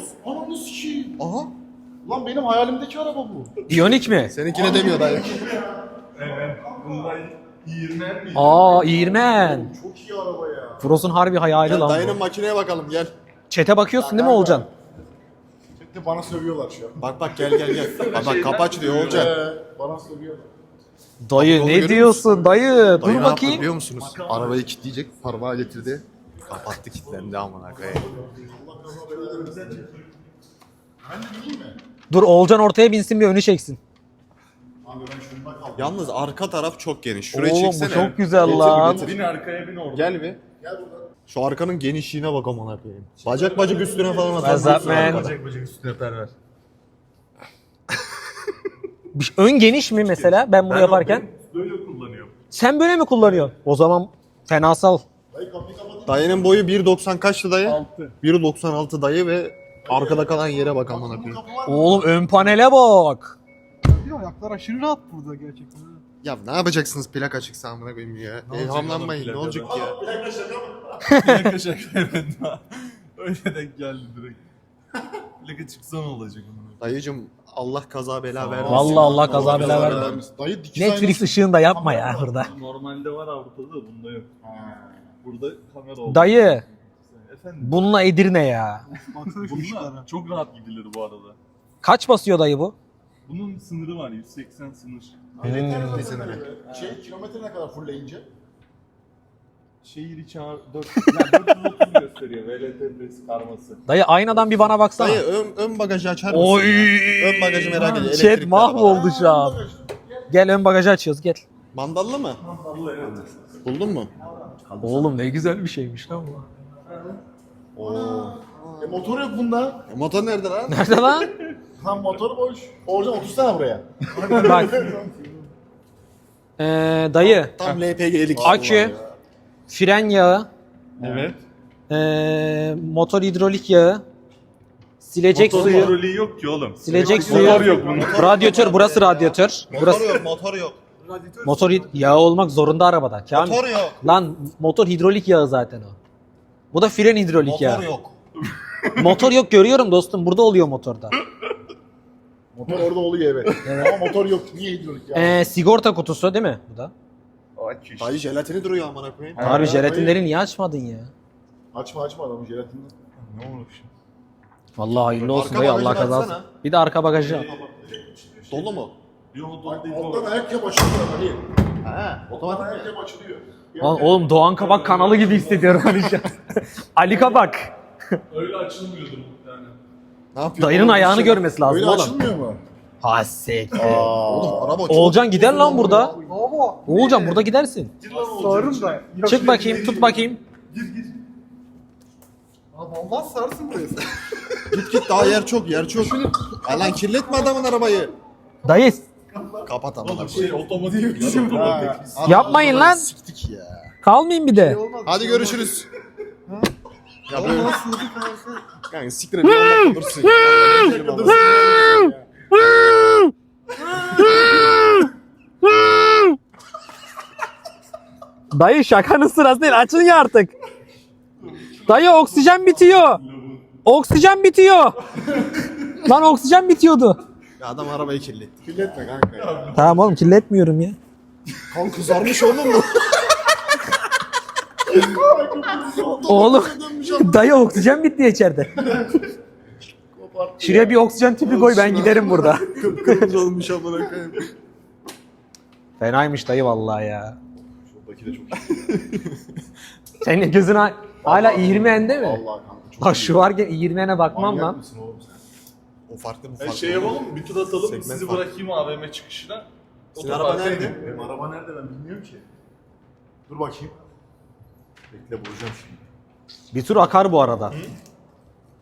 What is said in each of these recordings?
Toros. Ananı sikeyim. Aha. Lan benim hayalimdeki araba bu. Ioniq mi? Seninkine demiyor dayı. Evet. Bunda 20 mi? Aa İğirmen. Çok iyi araba ya. Frost'un harbi hayali Gel lan dayının bu. makineye bakalım gel. Çete bakıyorsun değil mi Olcan? Şimdi bana sövüyorlar şu an. Bak bak gel gel gel. Bak bak kapı açılıyor Olcan. Ee, bana sövüyorlar. Dayı Yolu ne diyorsun dayı? Dayı ne Dur yaptı bakayım. biliyor musunuz? Arabayı kilitleyecek, parmağı getirdi. Kapattı kilitlendi amına koyayım. Ben de bileyim mi? Dur Olcan ortaya binsin bir önü çeksin. Abi ben şunda kaldım. Yalnız arka taraf çok geniş. Şurayı Oğlum bu çeksene. çok güzel Getir, lan. getir. Bin arkaya bin orada. Gel bir. Gel buradan. Şu arkanın genişliğine bak amına koyayım. Bacak bacak üstüne falan atar. Bacak bacak üstüne perver. Bir şey- Ön geniş mi mesela ben bunu Ben yaparken? Böyle kullanıyorum. Sen böyle mi kullanıyorsun? O zaman fenasal. Dayının boyu 1.90 kaçtı dayı? 6. 1.96 dayı ve arkada kalan yere bak amına var mı? Oğlum ön panele bak. Ayaklar aşırı rahat burada gerçekten. Ya ne yapacaksınız plak açıksa amına koyayım ya. ne oğlum olacak ya. Plaka şaka mı? Plaka şaka evet. Öyle denk geldi direkt. Plaka çıksa ne olacak onun? Dayıcım Allah kaza bela vermesin. Vallahi Allah kaza bela vermesin. Dayı dikiz Netflix ışığında yapma ya hırda. Normalde var Avrupa'da da bunda yok. Ha. Burada kamera oldu. Dayı Efendim bununla Edirne ya. Baksana şu bununla ışıklara. çok rahat gidilir bu arada. Kaç basıyor dayı bu? Bunun sınırı var 180 sınır. Yeter Bir öyle. Şey kilometre ne kadar fullleyince? Şehir içi ağır 4, yani 430 gösteriyor VLT karması. Dayı aynadan bir bana baksana. Dayı ön, ön bagajı açar mısın Oy. ya? Ön bagajı merak ediyorum. Chat Elektrikli mahvoldu şu an. Gel ön bagajı açıyoruz gel. Mandallı mı? Allah evet. Buldun mu? Oğlum ne güzel bir şeymiş lan bu. Oo. E motor yok bunda. E, motor nerede lan? Nerede lan? Lan motor boş. Orcan otursana buraya. Bak. Ee, dayı Tam LPG'lik. Akü. fren yağı, Evet. ee, motor hidrolik yağı, silecek Motor suyu, hidroliği yok ki oğlum. silecek Motor suyu, yok bunun. radyatör burası radyatör. Motor Burası yok, motor yok. Motor hid- yağı olmak zorunda arabada. Kamil. Motor yok. Lan motor hidrolik yağı zaten o. Bu da fren hidrolik Motor yağı. yok. Motor yok görüyorum dostum. Burada oluyor motorda. Motor orada oluyor evet. Ama motor yok. Niye hidrolik ya? Ee, sigorta kutusu değil mi bu da? Aç Dayı jelatini duruyor amına koyayım. Harbi ya, jelatinleri niye açmadın ya? Açma açma adamın jelatini. Ne olmuş? Vallahi hayırlı olsun Arka dayı Allah açsana. Bir de arka bagajı. Dolu mu? Yok dolu değil Alttan ayakkabı açılıyor. Hani. He. Otomatik ayakkabı açılıyor. Lan oğlum Doğan Kabak kanalı gibi hissediyorum hani şu an. Ali Kabak. Öyle açılmıyordu muhtemelen. Ne yapıyor? Dayının Oğlum, ayağını şey- görmesi lazım Öyle oğlum. açılmıyor mu? Ha siktir. Oğlum araba çok... Oğulcan gider lan burada. Baba. Oğulcan burada gidersin. Sarım da. Çık bakayım tut bakayım. Abi Allah sarsın burası. Git git daha yer çok yer çok. Ya lan kirletme adamın arabayı. Dayı Kapat amına Şey koyayım. otomatik. lan, otomatik. Adam Yapmayın lan. Siktik ya. kalmayın bir de. Olmaz. Hadi görüşürüz. Ya böyle yani siktir et bir on dakika dursun. ya. Dayı şakanın sırası değil açın ya artık. Dayı oksijen bitiyor. Oksijen bitiyor. Lan oksijen bitiyordu. Ya adam arabayı kirletti. Kirletme kanka ya. Tamam oğlum kirletmiyorum ya. Kan kızarmış oğlum mu? Oğlum dayı oksijen bitti içeride. Şuraya bir oksijen tüpü koy ben giderim burada. Kıpkırmızı olmuş amına koyayım. Fenaymış dayı vallahi ya. Şuradaki de çok Senin gözün ha- hala İğirmen'de mi? Vallahi kanka çok Bak şu varken İğirmen'e bakmam Manyak lan. mısın oğlum sen? O farklı bu E, farklı. şey yapalım? Bir tur atalım. Segment Sizi farklı. bırakayım AVM çıkışına. Otoparka araba nerede? inin. Benim araba nerede ben bilmiyorum ki. Dur bakayım. Bekle bulacağım şimdi. Bir tur akar bu arada.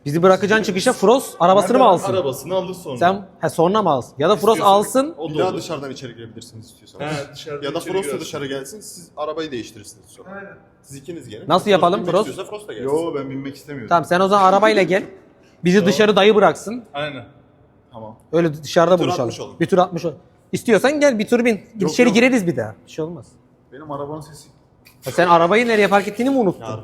Bizi bırakacaksın çıkışa Frost arabasını mı alsın? Arabasını alır sonra. Sen he sonra mı alsın? Ya da Frost İstiyorsan- alsın. O Bir da daha olur. dışarıdan içeri girebilirsiniz istiyorsanız. He, dışarıda ya da içeri Frost da girersin. dışarı gelsin siz arabayı değiştirirsiniz sonra. Siz ikiniz gelin. Nasıl yapalım Frost? istiyorsa Frost da gelsin. Yo ben binmek istemiyorum. Tamam sen o zaman arabayla gel. Bizi dışarı dayı bıraksın. Aynen. Tamam. Öyle dışarıda tur buluşalım. atmış. Bir tur atmış ol. İstiyorsan gel bir tur bin. Yok, İçeri yok. gireriz bir daha. Bir şey olmaz. Benim arabanın sesi Ya Sen arabayı nereye park ettiğini mi unuttun? Ha,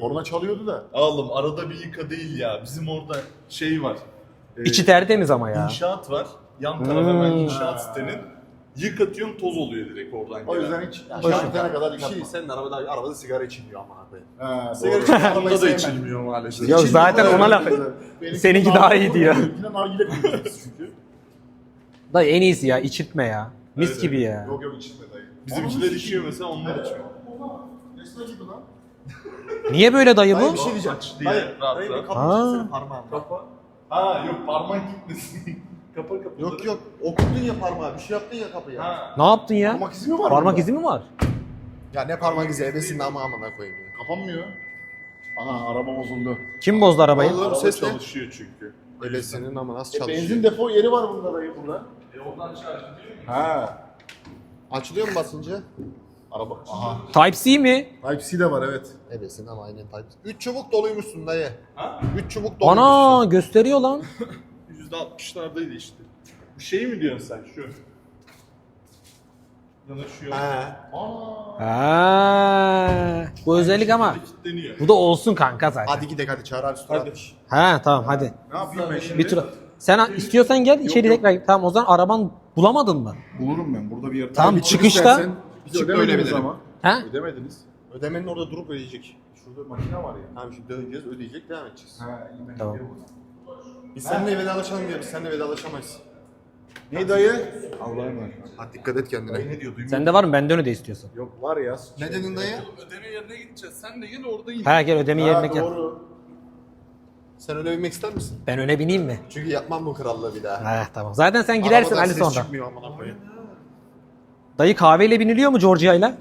korna çalıyordu da. Oğlum arada bir yıka değil ya. Bizim orada şey var. Ee, İçi tertemiz ama ya. İnşaat var. Yan taraf hemen Hmm. inşaat sitenin. Yıkatıyorsun toz oluyor direkt oradan O gelen. yüzden hiç Ya an bitene kadar bir yıkatma. şey senin arabada arabada sigara içilmiyor amına koyayım. Ha, Sigara doğru. içen Arabayı arabada da sevmem. içilmiyor maalesef. Yok İçilmiyor zaten ona laf. Benimki Seninki nargile daha iyi diyor. Benimkine nargile koyuyoruz çünkü. Dayı en iyisi ya içirtme ya. Mis Evet, gibi ya. Yok yok içilme dayı. Bizimkiler içiyor mesela onlar içiyor. Nesne gibi lan. Niye böyle dayı Dayı bu? bir şey diyeceğim. Aç diye Dayı, rahat dayı bir rahat. kapı Ha. çeksene parmağınla. Ha yok parmak gitmesin. Kapa kapa. Yok yok okudun ya parmağı bir şey yaptın ya kapıya. Ha. Ne yaptın ya? Parmak izi mi var? Parmak bunda? izi mi var? Ya ne parmak izi ebesin ama amına koyayım ya. Kapanmıyor. Ana araba bozuldu. Kim bozdu arabayı? Araba ses ne? çalışıyor çünkü. Ebesinin ama nasıl E, çalışıyor? benzin depo yeri var bunda dayı burada. E oradan şarj ediyor mu? Ha. Açılıyor mu basınca? Araba. Aha. Type-C mi? Type-C de var evet. Ebesin ama aynen type. 3 çubuk doluymuşsun dayı. Ha? 3 çubuk doluymuşsun. Ana gösteriyor lan. %60'lardaydı işte. Bu şeyi mi diyorsun sen şu? Yanaşıyor. He. Ha, bu özellik ama Kilitleniyor. bu da olsun kanka zaten. Hadi gidelim hadi çağır abi Hadi. Ha tamam hadi. Ne yapayım ben şimdi? Bir tur. Sen istiyorsan gel içeri yok. tekrar. Tamam o zaman araban bulamadın mı? Bulurum ben. Burada bir yer. Tamam, bir çıkışta- istersen. Biz Çık ödemediniz öyle ama. Ha? Ödemediniz. Ödemenin orada durup ödeyecek. Şurada makine var ya. Tamam şimdi döneceğiz ödeyecek devam edeceğiz. Ha iyi ben Tamam. gidiyorum. Biz seninle vedalaşalım diye biz seninle vedalaşamayız. Ne dayı? Allah'a emanet. Hadi dikkat et kendine. Ne diyor? Duymuyor Sende var mı? Benden öde istiyorsan. Yok var ya. Ne dedin dayı? Ödeme yerine gideceğiz. Sen de gel orada in. Ha gel ödeme Ha, yerine gel. doğru. Sen öyle binmek ister misin? Ben öne bineyim mi? Çünkü yapmam bu krallığı bir daha. Ha tamam. Zaten sen gidersin Arabadan Ali ses sonra. çıkmıyor amına koyayım. Dayı kahveyle biniliyor mu Georgia'yla?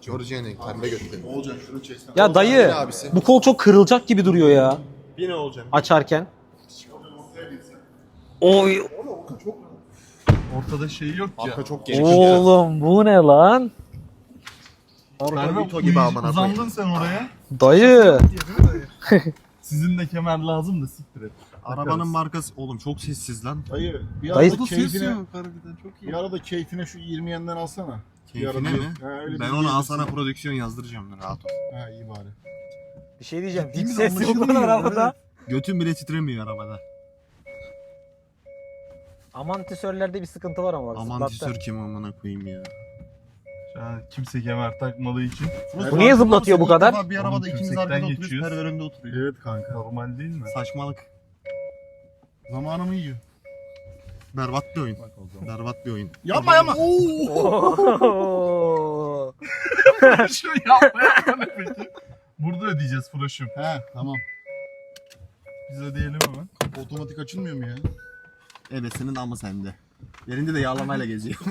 Georgia'nın pembe götü. Ne olacak şunu çeksen. Ya dayı yine abisi. bu kol çok kırılacak gibi duruyor ya. Bir ne olacak? Açarken. Oy. Ortada şey yok Arka çok geniş. Oğlum bu ne lan? Merve gibi amına koyayım. Uzandın sen oraya. Dayı. Sizin de kemer lazım da siktir et. Arabanın markası oğlum çok sessiz lan. Dayı bir Dayı- arada keyfine, harbiden çok bir arada keyfine şu 20 yenden alsana. Bir Keyfine mi? Ha, öyle Ben onu gelirsin. Hasan'a prodüksiyon yazdıracağım ben rahat ol. Ha iyi bari. Bir şey diyeceğim. Hiç ses yok lan arabada. Götüm bile titremiyor arabada. Amantisörlerde bir sıkıntı var ama bak. Aman zıplattı. tisör kim amına koyayım ya. Şu an kimse kemer takmadığı için Bu niye zıplatıyor bu kadar? Bir Oğlum, arabada ikimiz tümsekten arkada oturuyoruz, geçiyoruz. Perver önde oturuyor. Evet kanka. normal değil mi? Saçmalık. Zamanımı yiyor. Berbat bir oyun. Bak o zaman. Berbat bir oyun. Yapma yapma. Oo. Şu ne peki? Burada ödeyeceğiz Froş'um. He tamam. Biz ödeyelim hemen. Otomatik açılmıyor mu ya? Ebesinin amı sende. Yerinde de yağlamayla geziyor.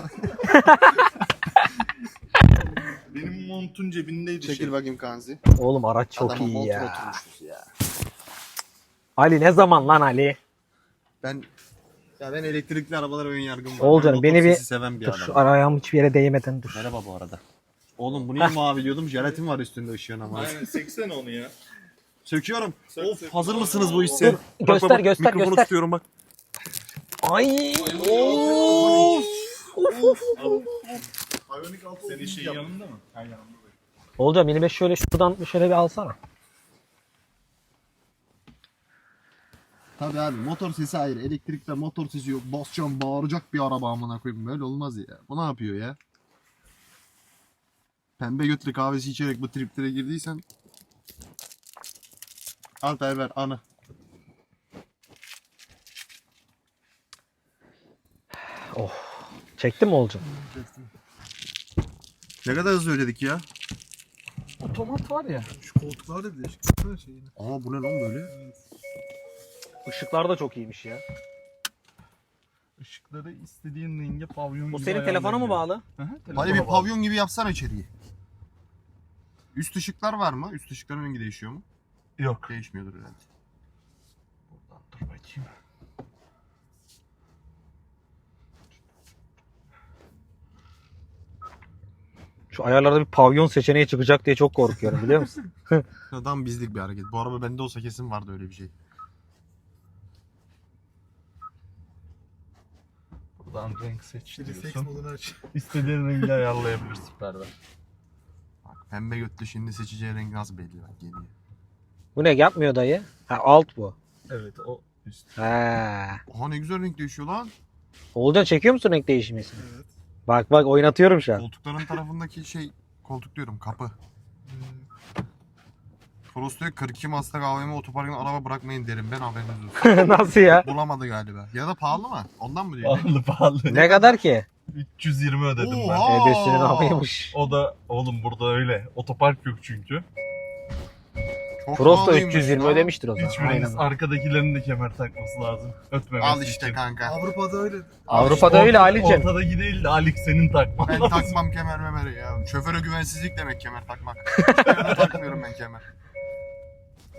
Benim montun cebindeydi Çekil şey. bakayım Kanzi. Oğlum araç çok Adamın iyi montuna ya. oturmuşuz ya. Ali ne zaman lan Ali? Ben ya ben elektrikli arabalara ön yargım var. Ben beni motor bir- sesi seven bir Dur adamım. şu ayağım hiçbir yere değmeden dur. Merhaba bu arada. Oğlum bunu niye mavi diyordum? Jelatin var üstünde ışığın ama. Aynen 80 onu ya. Söküyorum. Sök, of sök. hazır mısınız bu işe? Dur, göster, göster, Mikrofonu göster. tutuyorum bak. Ay. Ionic 6 Senin şey yanında mı? Ha yanımda. Olacağım yeni şöyle şuradan şöyle bir alsana. Tabii abi motor sesi ayrı. Elektrikte motor sesi yok. Basacağım bağıracak bir araba amına koyayım. Böyle olmaz ya. Bu ne yapıyor ya? Pembe götlü kahvesi içerek bu triplere girdiysen Al Perver anı. Çektin mi Olcan? Ne kadar hızlı ödedik ya? Otomat var ya. Şu koltuklar da değişik. Baksana şeyine. Aa bu ne lan böyle? Işıklar da çok iyiymiş ya. Işıkları istediğin renge pavyon Bu gibi senin telefona mı bağlı? Hadi bir pavyon gibi yapsana içeriği. Üst ışıklar var mı? Üst ışıkların rengi değişiyor mu? Yok. Değişmiyordur herhalde. Buradan dur bakayım. Şu ayarlarda bir pavyon seçeneği çıkacak diye çok korkuyorum biliyor musun? Adam bizlik bir hareket. Bu araba bende olsa kesin vardı öyle bir şey. Buradan renk seç diyorsun. modunu aç. İstediğin rengi ayarlayabilirsin perde. Pembe götlü şimdi seçeceği renk nasıl belli bak geliyor. Bu ne yapmıyor dayı? Ha alt bu. Evet o üst. Ha. Oha ne güzel renk değişiyor lan. Oğulcan çekiyor musun renk değişmesini? Bak bak oynatıyorum şu an. Koltukların tarafındaki şey koltuk diyorum kapı. Frost diyor 42 Mazda AVM otoparkına araba bırakmayın derim ben haberiniz olsun. Nasıl ya? Bulamadı galiba. Ya da pahalı mı? Ondan mı diyor? Pahalı pahalı. Ne kadar ki? 320 ödedim ben. Oha! Ebesinin havaymış. O da oğlum burada öyle. Otopark yok çünkü. Çok da pahalıymış 320 lan. ödemiştir o zaman. Hiçbiriniz arkadakilerin de kemer takması lazım. Ötmemesi Al işte için. kanka. Avrupa'da öyle. Avrupa'da öyle Ali'cim. Ortadaki değil de Alik senin takman Ben lazım. takmam kemer memeri ya. Şoföre güvensizlik demek kemer takmak. Takmıyorum ben kemer.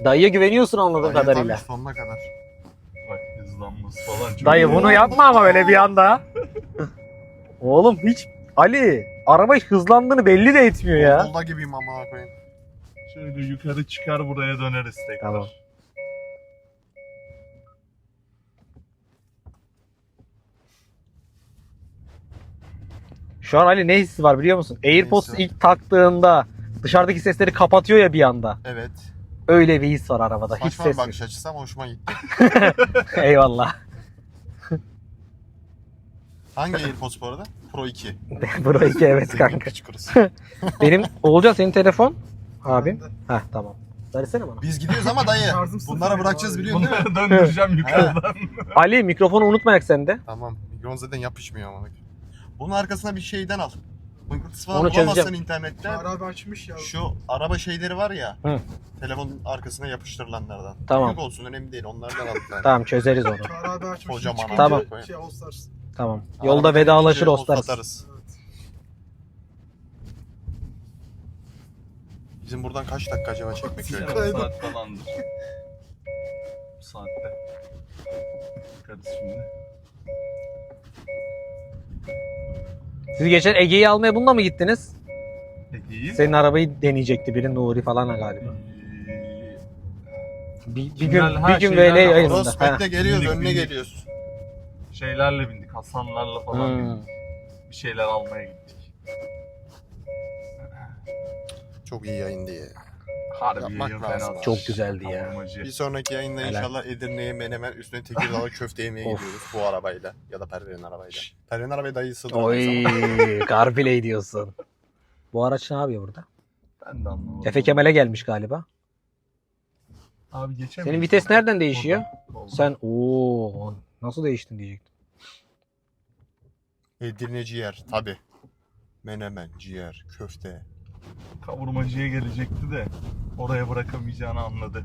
Dayıya güveniyorsun anladığım Dayı kadarıyla. tabii sonuna kadar. Bak hızlanması falan çok Dayı bunu yapma ama öyle bir anda. Oğlum hiç Ali araba hiç hızlandığını belli de etmiyor ya. Yolda gibiyim amına koyayım. Şöyle yukarı çıkar buraya döneriz tekrar. Tamam. Şu an Ali ne hissi var biliyor musun? AirPods ilk taktığında dışarıdaki sesleri kapatıyor ya bir anda. Evet. Öyle bir his var arabada. Hiç Saçma ses bir yok. bakış açısı ama hoşuma gitti. Eyvallah. Hangi AirPods bu arada? Pro 2. Bro 2 evet kanka. piç kurusu. Benim Oğulcan senin telefon. Abim. Heh tamam. Versene bana. Biz gidiyoruz ama dayı. Şarjım sıfır Bunlara ya, bırakacağız abi. biliyorsun değil mi? Bunları döndüreceğim yukarıdan. Ali mikrofonu unutmayak sende. Tamam. Mikrofon zaten yapışmıyor ama. Bunun arkasına bir şeyden al. Mıknatıs falan Onu bulamazsan çözeceğim. internette. Çağrı abi açmış ya. Şu araba şeyleri var ya. Hı. Telefonun arkasına yapıştırılanlardan. Tamam. Büyük olsun önemli değil. Onlardan al bir tane. Tamam çözeriz onu. Çağrı abi açmış. Kocaman Tamam. Şey All Stars. Tamam. Yolda Arabayı vedalaşır içeri ostarız. satarız. Bizim buradan kaç dakika acaba çekmek öyle? Yarım saat falandır. Bu saatte. Bakarız şimdi. Siz geçen Ege'yi almaya bununla mı gittiniz? Peki. Senin arabayı deneyecekti biri Nuri falan galiba. Ee, Bir, bir gün ha, bir gün VL var. yayınında. Ha. Prospekte geliyoruz Bindik, önüne bindik. geliyoruz. şeylerle bindik. Hasanlarla falan Hmm. bindik. Bir şeyler almaya gittik. Çok iyi yayındı ya. Harbi Yapmak yayın lazım. fena. Çok güzeldi ya. Kavurmacı. Bir sonraki yayında Helal. inşallah Edirne'ye menemen üstüne Tekirdağ'a köfte yemeye Of. gidiyoruz bu arabayla. Ya da Perver'in arabayla. Perver'in arabayı dayı Oy, sığdıramayız ama. Carplay diyorsun. Bu araç ne yapıyor burada? Ben de anlamadım. Efe Kemal'e gelmiş galiba. Abi geçemiyor. Senin vites nereden değişiyor? Oldu. Sen ooo nasıl değiştin diyecektim. Edirne ciğer tabi. Menemen, ciğer, köfte. Kavurmacıya gelecekti de oraya bırakamayacağını anladı.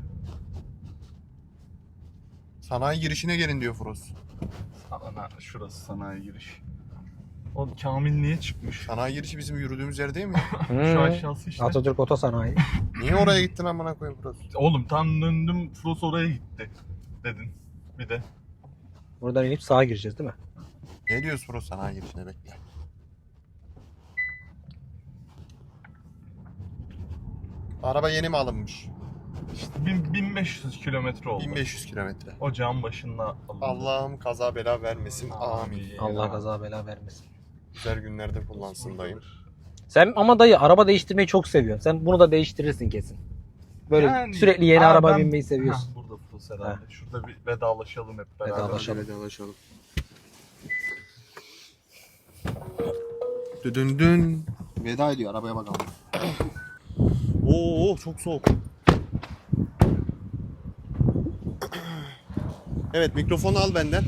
Sanayi girişine gelin diyor Frost. Sana şurası sanayi giriş. O Kamil niye çıkmış? Sanayi girişi bizim yürüdüğümüz yer değil mi? Şu Hmm. aşağısı işte. Atatürk Otosanayi. Niye oraya gittin amına koyayım Frost? Oğlum tam döndüm Fros oraya gitti dedin. Bir de. Buradan inip sağa gireceğiz değil mi? Ne diyoruz Frost sanayi girişine bekle. Araba yeni mi alınmış? İşte bin- 1500 kilometre oldu. 1500 kilometre. Ocağın başında alındı. Allah'ım kaza bela vermesin. Amin. Allah kaza bela vermesin. Güzel günlerde kullansın dayım. Sen ama dayı araba değiştirmeyi çok seviyorsun. Sen bunu da değiştirirsin kesin. Böyle Yani- sürekli yeni Aa, araba ben- binmeyi seviyorsun. Heh, burada Fros herhalde. Şurada bir vedalaşalım hep beraber. Vedalaşalım. Vedalaşalım. Düdün dün. Veda ediyor arabaya bakalım. Oo çok soğuk. Evet mikrofonu al benden.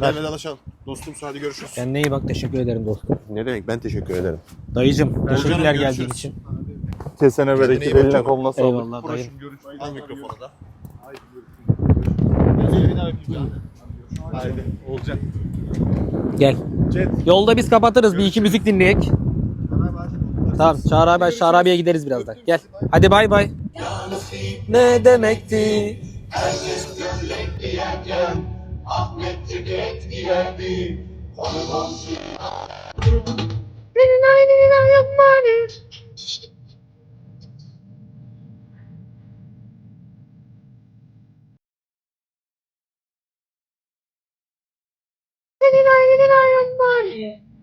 Ben vedalaşalım. Dostum hadi görüşürüz. Kendine iyi bak teşekkür ederim dostum. Ne demek ben teşekkür ederim. Dayıcım teşekkürler geldiğin için. Kesene bereket eline koluna sağlık. Eyvallah dayım. Al mikrofonu da. Haydi olacak. Gel. Yolda biz kapatırız bir iki müzik dinleyek. Tamam Çağrı abi Çağrı abiye gideriz birazdan. Gel. Hadi bay bay. Ne demekti?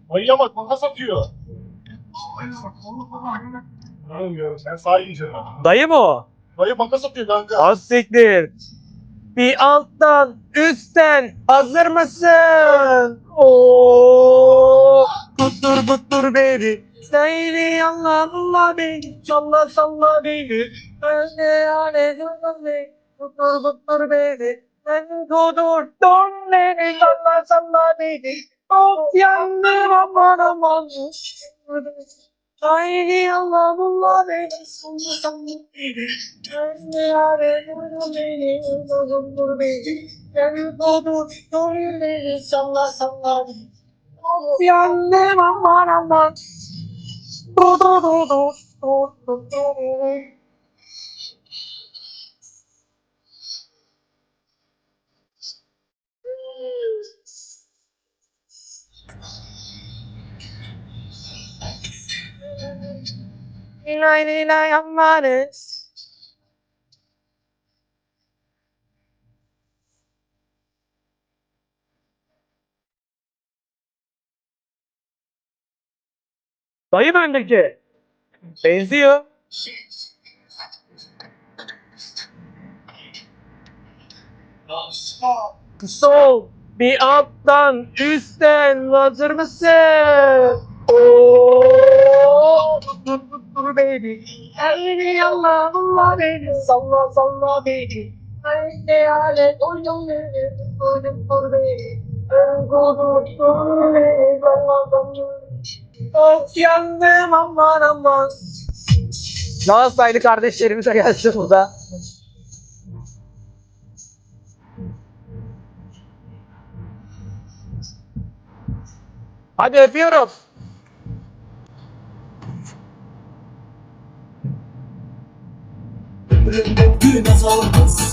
Ayıya bak makas atıyor. Bilmiyorum sen sağ yiyeceksin. Dayı mı o? Dayı makas atıyor kanka. Az siktir. Bir alttan, üstten hazır mısın? Oo, tuttur tuttur baby. Seyri Allah Allah beni, salla salla beni. Ben de yani beni, tuttur tuttur beni. Ben tutur don beni, salla salla beni. Of yandım aman aman. Haydi Allah Allah beni, salla salla beni. Ben de yani beni, tuttur beni. Ben tutur tuttur beni, salla salla beni. Of yandım aman aman. Du du du du du du du. Nilay nilay amanı. Dayı bendeki. Benziyor. Sol. Bir alttan, üstten hazır mısın? Oo, dur dur dur baby. Haydi Allah Allah beni, salla salla beni. Haydi alet uydum beni, uydum dur beni. Ben kudur dur beni, salla salla beni. Of yandım aman aman. Galatasaraylı kardeşlerimize gelsin burada. Hadi öpüyorum. Gülmez olmaz